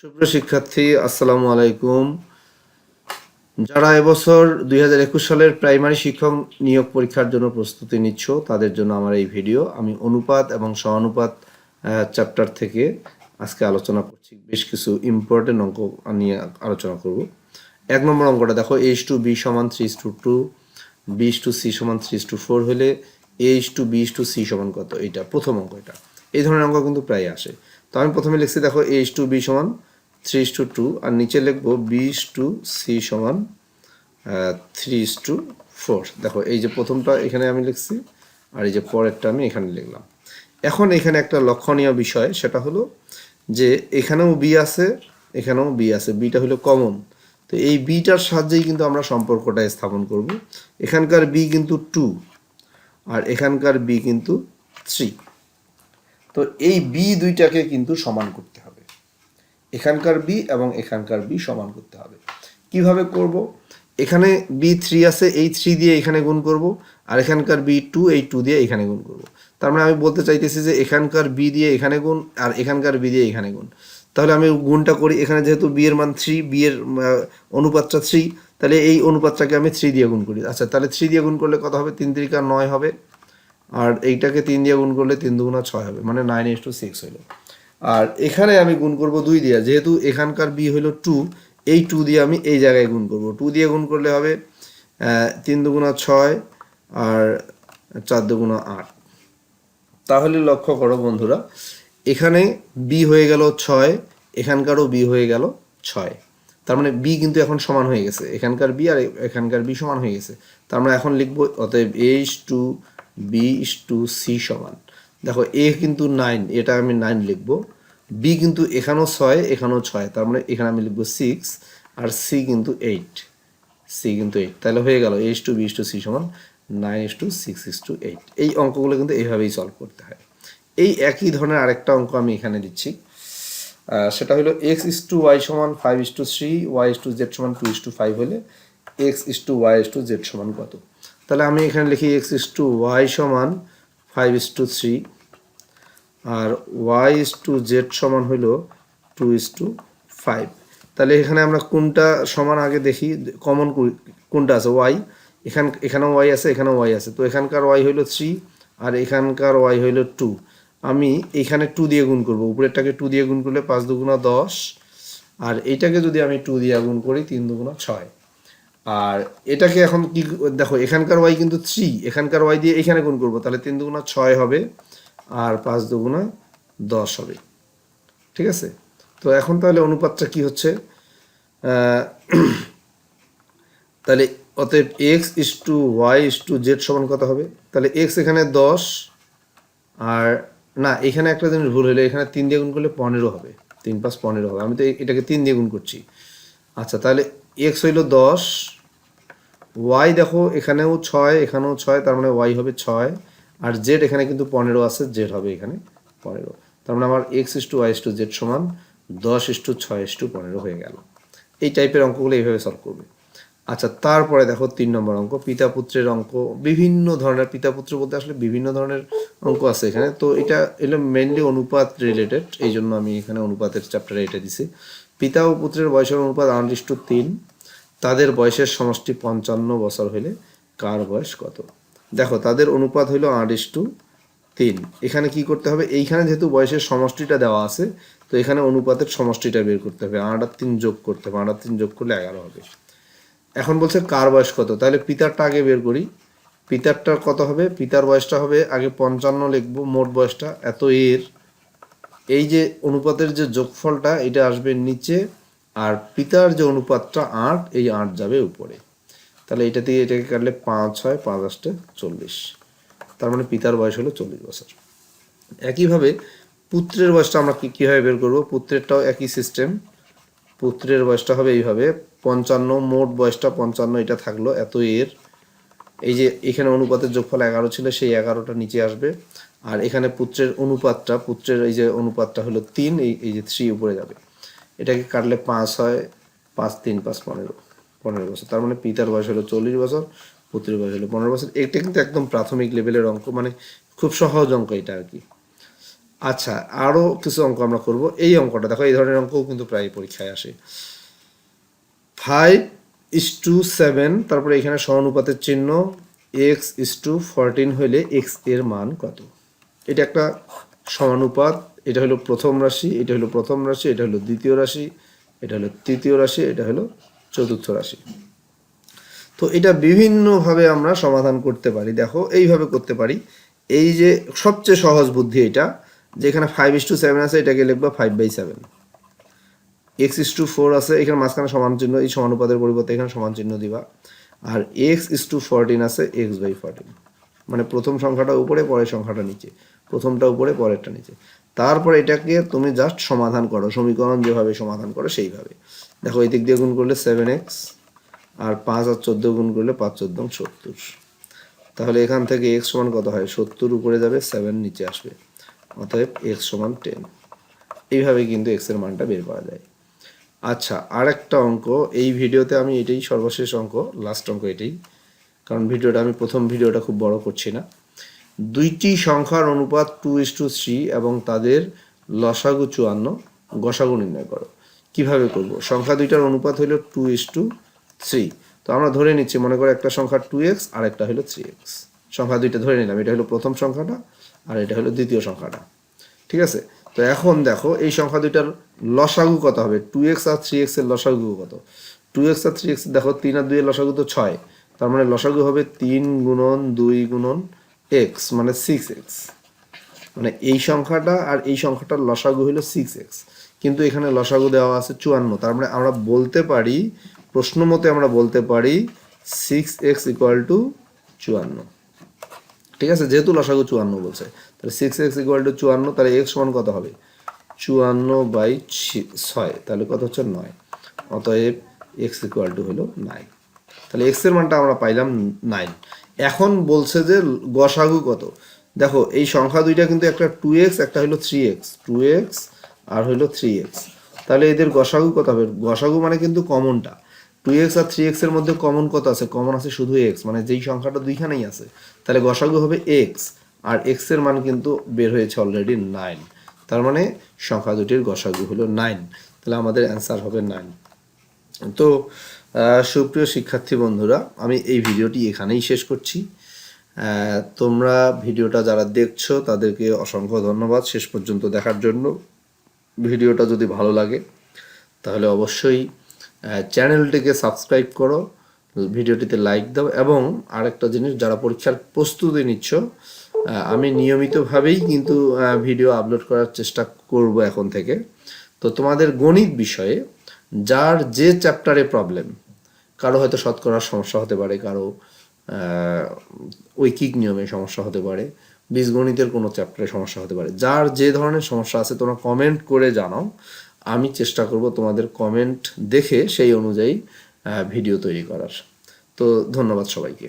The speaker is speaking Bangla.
সুপ্রিয় শিক্ষার্থী, আসসালামু আলাইকুম। যারা এবছর দুই হাজার একুশ সালের প্রাইমারি শিক্ষক নিয়োগ পরীক্ষার জন্য প্রস্তুতি নিচ্ছ, তাদের জন্য আমার এই ভিডিও। আমি অনুপাত এবং সমানুপাত চ্যাপ্টার থেকে আজকে আলোচনা করছি। বেশ কিছু ইম্পর্টেন্ট অঙ্ক নিয়ে আলোচনা করব। এক নম্বর অঙ্কটা দেখো এইচ টু বি সমান three to two B is to C সমান থ্রি টু ফোর হলে H to B is to C সমান কত? এটা প্রথম অঙ্ক এটা। এই ধরনের অঙ্ক কিন্তু প্রায় আসে। তো আমি প্রথমে লিখছি, দেখো এইচ টু বি সমান থ্রি টু টু আর নিচে লিখব বিশ টু সি সমান থ্রি টু ফোর দেখো, এই যে প্রথমটা এখানে আমি লিখছি, আর এই যে পরেরটা আমি এখানে লিখলাম। এখন এখানে একটা লক্ষণীয় বিষয়, সেটা হলো যে এখানেও বি আছে, এখানেও বি আছে। বিটা হলো কমন তো এই বিটার সাহায্যেই কিন্তু আমরা সম্পর্কটা স্থাপন করব। এখানকার বি কিন্তু টু আর এখানকার বি কিন্তু থ্রি তো এই বি দুইটাকে কিন্তু সমান করতে হবে। এখানকার বি এবং এখানকার বি সমান করতে হবে। কীভাবে করব? এখানে বি থ্রি আছে, এই থ্রি দিয়ে এখানে গুণ করব, আর এখানকার বি টু এই টু দিয়ে এখানে গুণ করব। তার মানে আমি বলতে চাইতেছি যে এখানকার বি দিয়ে এখানে গুণ, আর এখানকার বি দিয়ে এখানে গুণ। তাহলে আমি গুণটা করি, এখানে যেহেতু বি এর মান থ্রি বি এর অনুপাতটা থ্রি তাহলে এই অনুপাতটাকে আমি থ্রি দিয়ে গুণ করি। আচ্ছা তাহলে থ্রি দিয়ে গুণ করলে কত হবে? তিন তিরিকা নয় হবে। আর এইটাকে তিন দিয়ে গুণ করলে তিন দুগুণা ছয় হবে মানে নাইন ইস টু সিক্স হলো আর এখানে আমি গুণ করব দুই দিয়ে। যেহেতু এখানকার বি হলো টু এই টু দিয়ে আমি এই জায়গায় গুণ করব। টু দিয়ে গুণ করলে হবে তিন দুগুণা ছয় আর চার দুগুণা আট। তাহলে লক্ষ্য করো বন্ধুরা, এখানে বি হয়ে গেল ছয়, এখানকারও বি হয়ে গেল ছয়। তার মানে বি কিন্তু এখন সমান হয়ে গেছে। এখানকার বি আর এখানকার বি সমান হয়ে গেছে। তার আমরা এখন লিখব, অতএব A is to B is to C সমান। দেখো এ কিন্তু নাইন এটা আমি নাইন লিখব বি কিন্তু এখানেও ছয় এখানেও ছয় তার মানে এখানে আমি লিখব সিক্স আর সি কিন্তু এইট সি কিন্তু এইট তাহলে হয়ে গেল H to B to C সমান nine is to six is to eight এই অঙ্কগুলো কিন্তু এইভাবেই সলভ করতে হয় এই একই ধরনের আরেকটা অঙ্ক আমি এখানে দিচ্ছি সেটা হলো এক্স ইস টু ওয়াই সমান five is to three Y is to Z সমান টু ইস টু ফাইভ হলে X is to Y is to Z সমান কত তাহলে আমি এখানে লিখি এক্স ইস টু ওয়াই সমান ফাইভ ইস টু থ্রি আর ওয়াই ইস টু জেড সমান হলো টু ইস টু ফাইভ। তাহলে এখানে আমরা কোনটা সমান আগে দেখি কমন কোনটা আছে? ওয়াই। এখান, এখানেও ওয়াই আছে, এখানেও ওয়াই আছে। তো এখানকার ওয়াই হলো থ্রি আর এখানকার ওয়াই হলো টু। আমি এখানে টু দিয়ে গুণ করব। উপরেরটাকে টু দিয়ে গুণ করলে পাঁচ দুগুণা দশ। আর এইটাকে যদি আমি টু দিয়ে গুণ করি, তিন দুগুণা ছয়। আর এটাকে এখন কি দেখো, এখানকার ওয়াই কিন্তু থ্রি এখানকার ওয়াই দিয়ে এখানে গুণ করব, তাহলে তিন দুগুণা ছয় হবে আর পাঁচ দুগুণা দশ হবে। ঠিক আছে? তো এখন তাহলে অনুপাতটা কি হচ্ছে? তাহলে অতএব X is to Y is to Z সমান কত হবে? তাহলে এক্স এখানে দশ, আর না, এখানে একটা জিনিস ভুল হলো, এখানে তিন দিয়ে গুণ করলে পনেরো হবে। তিন পাঁচ পনেরো হবে। আমি তো এটাকে তিন দিয়ে গুণ করছি। আচ্ছা তাহলে এক্স হইল দশ ওয়াই দেখো, এখানেও ছয় এখানেও ছয়, তার মানে ওয়াই হবে ছয়। আর জেড এখানে কিন্তু পনেরো আছে জেড হবে এখানে পনেরো। তার মানে আমার X is to Y is to Z সমান দশ ইস টু ছয় ইস টু পনেরো হয়ে গেল। এই টাইপের অঙ্কগুলো এইভাবে সলভ করবে। আচ্ছা তারপরে দেখো তিন নম্বর অঙ্ক পিতা পুত্রের অঙ্ক। বিভিন্ন ধরনের পিতা পুত্র বলতে আসলে বিভিন্ন ধরনের অঙ্ক আছে এখানে। তো এটা এলো মেনলি অনুপাত রিলেটেড এই জন্য আমি এখানে অনুপাতের চ্যাপ্টারে এটা দিছি। পিতা ও পুত্রের বয়সের অনুপাত আটত্রিশ টু তিন তাদের বয়সের সমষ্টি পঞ্চান্ন বছর হলে কার বয়স কত? দেখো, তাদের অনুপাত হলো আটত্রিশ টু তিন। এখানে কি করতে হবে? এইখানে যেহেতু বয়সের সমষ্টিটা দেওয়া আছে, তো এখানে অনুপাতের সমষ্টিটা বের করতে হবে। আট আর তিন যোগ করতে হবে। আট আর তিন যোগ করলে এগারো হবে। এখন বলছে কার বয়স কত? তাহলে পিতারটা আগে বের করি। পিতারটা কত হবে? পিতার বয়সটা হবে, আগে পঞ্চান্ন লিখব, মোট বয়সটা এত এর। এই যে অনুপাতের যে যোগফলটা, এটা আসবে নিচে আর পিতার যে অনুপাতটা আট, এই আট যাবে উপরে। তাহলে এটা দিয়ে এটাকে কাটলে পাঁচ হয়, পাঁচ আসতে চল্লিশ। তার মানে পিতার বয়স হলো চল্লিশ বছর। একইভাবে পুত্রের বয়সটা আমরা কি, কীভাবে বের করব? পুত্রেরটাও একই সিস্টেম পুত্রের বয়সটা হবে এইভাবে। পঞ্চান্ন, মোট বয়সটা পঞ্চান্ন, এটা থাকল এত এর। এই যে এখানে অনুপাতের যোগফল এগারো ছিল, সেই এগারোটা নিচে আসবে। আর এখানে পুত্রের অনুপাতটা, পুত্রের এই যে অনুপাতটা হলো তিন, এই এই যে থ্রি উপরে যাবে। এটাকে কাটলে পাঁচ হয়, পাঁচ, তিন, পাঁচ, পনেরো পনেরো বছর। তার মানে পিতার বয়স হলো চল্লিশ বছর, পুত্রের বয়স হলো পনেরো বছর। এটা কিন্তু একদম প্রাথমিক লেভেলের অঙ্ক মানে খুব সহজ অঙ্ক এটা আর কি। আচ্ছা আরও কিছু অঙ্ক আমরা করব। এই অঙ্কটা, দেখো, এই ধরনের অঙ্কও কিন্তু প্রায় পরীক্ষায় আসে। ফাইভ ইস টু সেভেন তারপরে এখানে সমানুপাতের চিহ্ন এক্স ইস টু ফোরটিন হইলে এক্সের মান কত? এটা একটা সমানুপাত এটা হলো প্রথম রাশি, এটা হলো প্রথম রাশি, এটা হলো দ্বিতীয় রাশি, এটা হলো তৃতীয় রাশি, এটা হলো চতুর্থ রাশি। তো এটা বিভিন্নভাবে আমরা সমাধান করতে পারি। দেখো, এইভাবে করতে পারি। এই যে সবচেয়ে সহজ বুদ্ধি এটা যেখানে ফাইভ ইস টু সেভেন আছে, এটাকে লিখবা five by seven X is to four আছে, এখানে মাঝখানে সমান চিহ্ন, এই সমানুপাতের পরিবর্তে এখানে সমান চিহ্ন দিবা। আর এক্স ইস টু ফোরটিন আছে এক্স বাই ফোরটিন মানে প্রথম সংখ্যাটা উপরে, পরের সংখ্যাটা নিচে। প্রথমটা উপরে, পরেরটা নিচে। তারপর এটাকে তুমি জাস্ট সমাধান করো, সমীকরণ যেভাবে সমাধান করো সেইভাবে। দেখো, এই দিক দিয়ে গুণ করলে সেভেন এক্স আর পাঁচ আর চোদ্দ গুণ করলে পাঁচ চোদ্দ সত্তর। তাহলে এখান থেকে এক্স সমান কত হয়? সত্তর উপরে যাবে সেভেন নিচে আসবে। অতএব এক্স সমান টেন এইভাবে কিন্তু এক্সের মানটা বের করা যায়। আচ্ছা আর একটা অঙ্ক। এই ভিডিওতে আমি এটাই সর্বশেষ অঙ্ক লাস্ট অঙ্ক এটাই। কারণ ভিডিওটা, আমি প্রথম ভিডিওটা খুব বড় করছি না। দুইটি সংখ্যার অনুপাত টু ইস টু থ্রি এবং তাদের লসাগু চুয়ান্ন গসাগু নির্ণয় করো। কীভাবে করব? সংখ্যা দুইটার অনুপাত হলো টু ইস টু থ্রি তো আমরা ধরে নিচ্ছি, মনে করো একটা সংখ্যা টু এক্স আর একটা হলো থ্রি এক্স সংখ্যা দুইটা ধরে নিলাম, এটা হলো প্রথম সংখ্যাটা, আর এটা হলো দ্বিতীয় সংখ্যাটা। ঠিক আছে? তো এখন দেখো, এই সংখ্যা দুইটার লসাগু কত হবে? টু এক্স আর থ্রি এক্সের লসাগু কত? টু এক্স আর থ্রি এক্স দেখো তিন আর দুইয়ের লসাগু তো ছয়। তার মানে লসাগু হবে তিন গুণন দুই গুণন এক্স মানে সিক্স এক্স মানে এই সংখ্যাটা আর এই সংখ্যাটার লসাগু হলো সিক্স এক্স কিন্তু এখানে লসাগু দেওয়া আছে চুয়ান্ন। তার মানে আমরা বলতে পারি, প্রশ্ন মতে আমরা বলতে পারি সিক্স এক্স ইকুয়াল টু চুয়ান্ন। ঠিক আছে? যেহেতু লসাগু চুয়ান্ন বলছে। তাহলে সিক্স এক্স ইকুয়াল টু চুয়ান্ন, তাহলে এক্স সমান কত হবে? চুয়ান্ন বাই ছয়। তাহলে কত হচ্ছে নয়। অতএব এক্স ইকুয়াল টু হলো নাইন তাহলে এক্সের মানটা আমরা পাইলাম নাইন এখন বলছে যে গসাগু কত? দেখো, এই সংখ্যা দুইটা কিন্তু একটা টু এক্স একটা হলো থ্রি এক্স টু এক্স আর হলো থ্রি এক্স তাহলে এদের গসাগু কত হবে? গসাগু মানে কিন্তু কমনটা টু এক্স আর থ্রি এক্সের মধ্যে কমন কত আছে? কমন আছে শুধু এক্স মানে যেই সংখ্যাটা দুইখানেই আছে। তাহলে গসাগু হবে এক্স আর এক্সের মান কিন্তু বের হয়েছে অলরেডি নাইন তার মানে সংখ্যা দুটির গসাগু হলো নাইন তাহলে আমাদের অ্যান্সার হবে নাইন তো সুপ্রিয় শিক্ষার্থী বন্ধুরা, আমি এই ভিডিওটি এখানেই শেষ করছি। তোমরা ভিডিওটা যারা দেখছ, তাদেরকে অসংখ্য ধন্যবাদ শেষ পর্যন্ত দেখার জন্য। ভিডিওটা যদি ভালো লাগে, তাহলে অবশ্যই চ্যানেলটিকে সাবস্ক্রাইব করো, ভিডিওটিতে লাইক দাও এবং আরেকটা জিনিস, যারা পরীক্ষার প্রস্তুতি নিচ্ছ আমি নিয়মিতভাবেই কিন্তু ভিডিও আপলোড করার চেষ্টা করব এখন থেকে। তো তোমাদের গণিত বিষয়ে যার যে চ্যাপ্টারে প্রবলেম কারও হয়তো শতকরার সমস্যা হতে পারে, কারও ঐকিক নিয়মে সমস্যা হতে পারে, বীজগণিতের কোনো চ্যাপ্টারে সমস্যা হতে পারে। যার যে ধরনের সমস্যা আছে, তোমরা কমেন্ট করে জানাও। আমি চেষ্টা করব তোমাদের কমেন্ট দেখে সেই অনুযায়ী ভিডিও তৈরি করার। তো ধন্যবাদ সবাইকে।